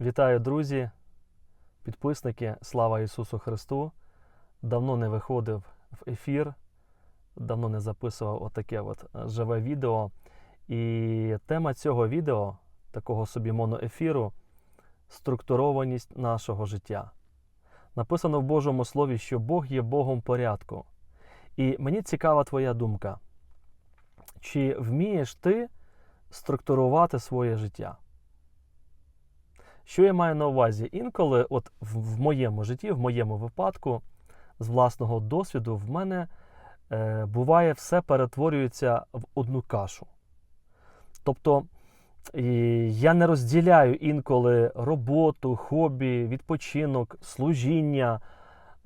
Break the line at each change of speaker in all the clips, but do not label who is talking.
Вітаю, друзі, підписники, слава Ісусу Христу. Давно не виходив в ефір, давно не записував отаке от е, живе відео. І тема цього відео, такого собі моноефіру, структурованість нашого життя. Написано в Божому Слові, що Бог є Богом порядку. І мені цікава твоя думка. Чи вмієш ти структурувати своє життя? Що я маю на увазі? Інколи, от в, моєму житті, в моєму випадку, з власного досвіду, в мене е, буває все перетворюється в одну кашу. Тобто я не розділяю інколи роботу, хобі, відпочинок, служіння,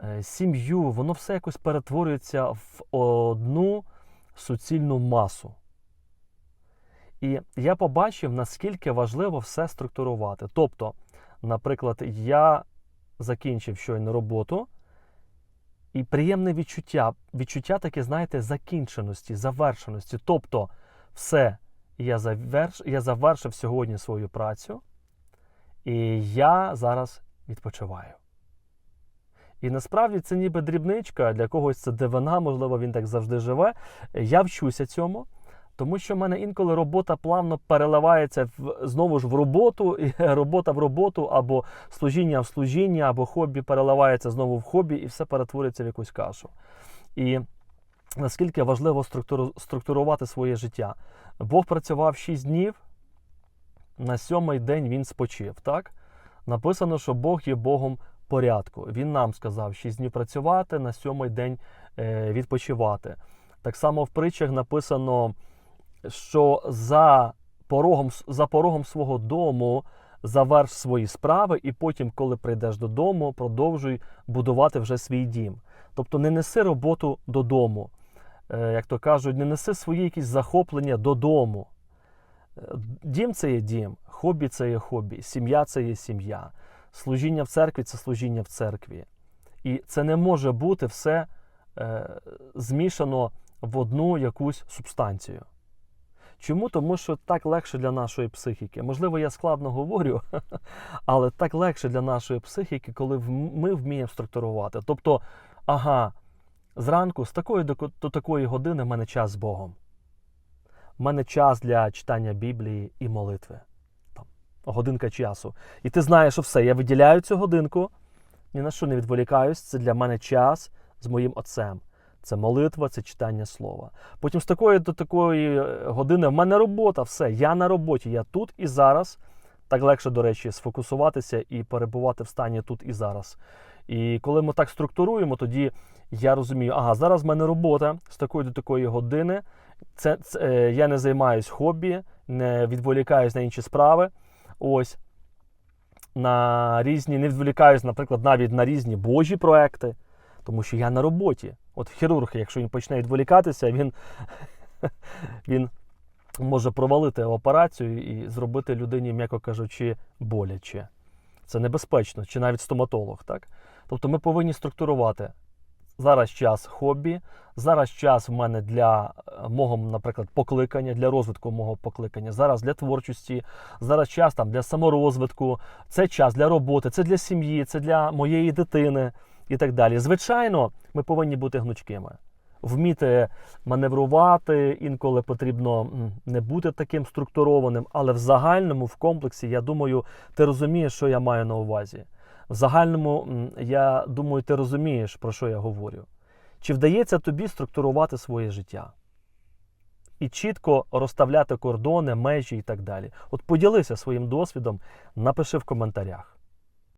е, сім'ю, воно все якось перетворюється в одну суцільну масу. І я побачив, наскільки важливо все структурувати. Тобто, наприклад, я закінчив щойно роботу, і приємне відчуття, відчуття таке, знаєте, закінченості, завершеності. Тобто, все, я, заверш, я завершив сьогодні свою працю, і я зараз відпочиваю. І насправді це ніби дрібничка, для когось це дивина, можливо, він так завжди живе. Я вчуся цьому. Тому що в мене інколи робота плавно переливається в, знову ж в роботу, і робота в роботу, або служіння в служіння, або хобі переливається знову в хобі, і все перетворюється в якусь кашу. І наскільки важливо структуру, структурувати своє життя. Бог працював 6 днів, на сьомий день він спочив. Так? Написано, що Бог є Богом порядку. Він нам сказав 6 днів працювати, на сьомий день е, відпочивати. Так само в притчах написано що за порогом, за порогом свого дому заверш свої справи, і потім, коли прийдеш додому, продовжуй будувати вже свій дім. Тобто не неси роботу додому. Е, Як то кажуть, не неси свої якісь захоплення додому. Е, Дім це є дім, хобі це є хобі, сім'я це є сім'я, служіння в церкві це служіння в церкві. І це не може бути все е, змішано в одну якусь субстанцію. Чому? Тому що так легше для нашої психіки. Можливо, я складно говорю, але так легше для нашої психіки, коли ми вміємо структурувати. Тобто, ага, зранку з такої до, такої години в мене час з Богом. У мене час для читання Біблії і молитви. Там, годинка часу. І ти знаєш, що все, я виділяю цю годинку, ні на що не відволікаюсь. Це для мене час з моїм отцем. Це молитва, це читання слова. Потім з такої до такої е, години в мене робота, все, я на роботі, я тут і зараз. Так легше, до речі, сфокусуватися і перебувати в стані тут і зараз. І коли ми так структуруємо, тоді я розумію, ага, зараз в мене робота з такої до такої години. Це, це е, я не займаюсь хобі, не відволікаюсь на інші справи. Ось на різні, не відволікаюсь, наприклад, навіть на різні божі проекти, тому що я на роботі. От хірург, якщо він почне відволікатися, він, він може провалити операцію і зробити людині, м'яко кажучи, боляче. Це небезпечно, чи навіть стоматолог. Так? Тобто ми повинні структурувати. Зараз час хобі, зараз час в мене для е, мого, наприклад, покликання, для розвитку мого покликання, зараз для творчості, зараз час там для саморозвитку, це час для роботи, це для сім'ї, це для моєї дитини і так далі. Звичайно, ми повинні бути гнучкими, вміти маневрувати, інколи потрібно не бути таким структурованим, але в загальному, в комплексі, я думаю, ти розумієш, що я маю на увазі. В загальному, я думаю, ти розумієш, про що я говорю. Чи вдається тобі структурувати своє життя? І чітко розставляти кордони, межі і так далі. От поділися своїм досвідом, напиши в коментарях.